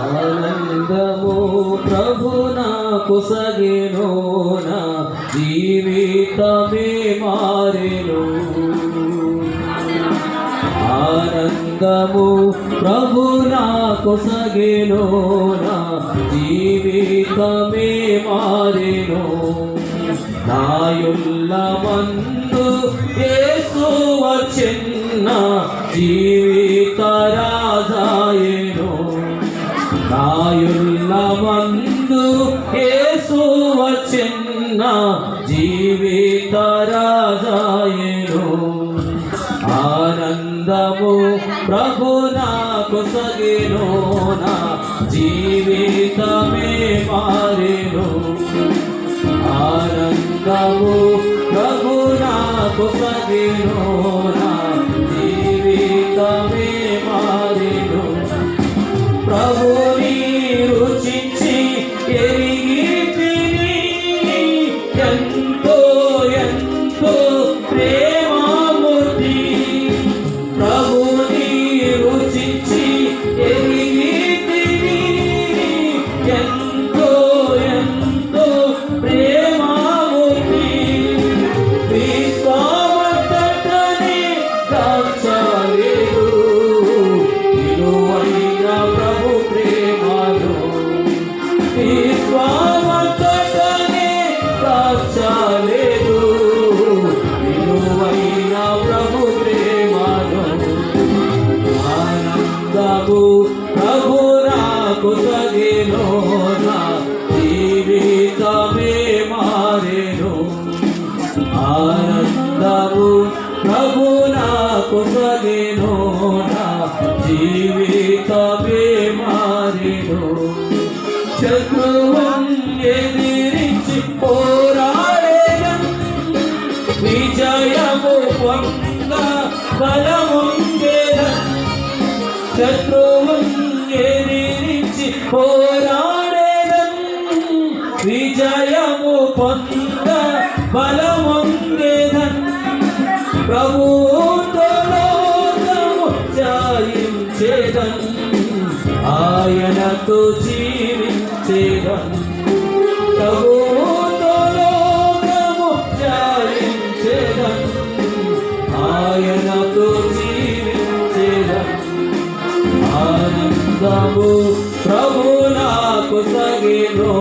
ఆనందము ప్రభు నాకు సగెను నా జీవితమే మారెను. ఆనందము ప్రభు నాకు సగెను నా జీవితమే మారెను. నాయుల్ల మందు యేసు వచ్చిన్న జీవిత రాజాయేను నాయున్న మందు ఏసు వచ్చిన్న జీవిత రాజాయను ఆనందము ప్రభు నాకు సగిను నా జీవితమే మారెను. ఆనందము ప్రభు నాకు సగిను నా నాకు నా జీవితమే మారెను. శత్రువం ఎదిరించి పోరాడేదం విజయము పొంద బలముందేదం శత్రువున్ ఎదిరించి పోరాడేదం విజయము పొంద ఆయనతో జీవించేదం. ప్రభుత్వలోకము జాయించేదం ఆయనతో జీవించేదం. ఆనందము ప్రభు నాకు సగిలో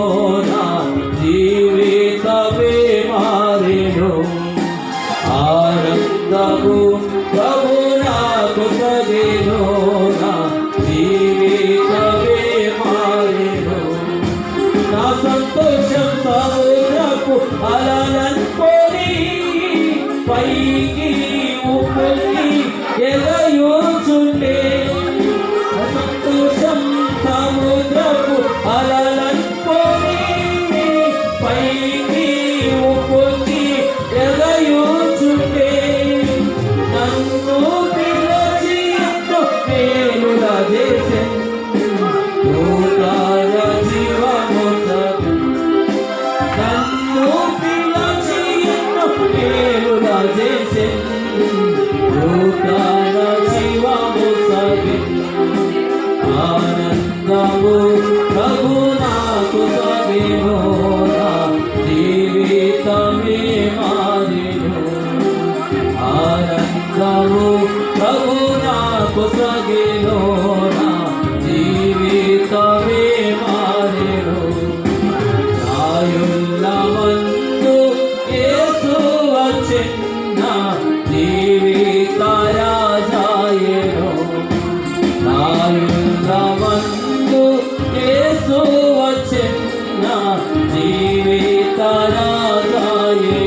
మారెను ఆనందము ప్రభు నాకు సగిలో నా జీవితమే మారెను నాయుల్ల యేసు వచ్చిన జీవిత రాజాయేను నాయుల్ల యేసు వచ్చిన జీవిత రాజాయేను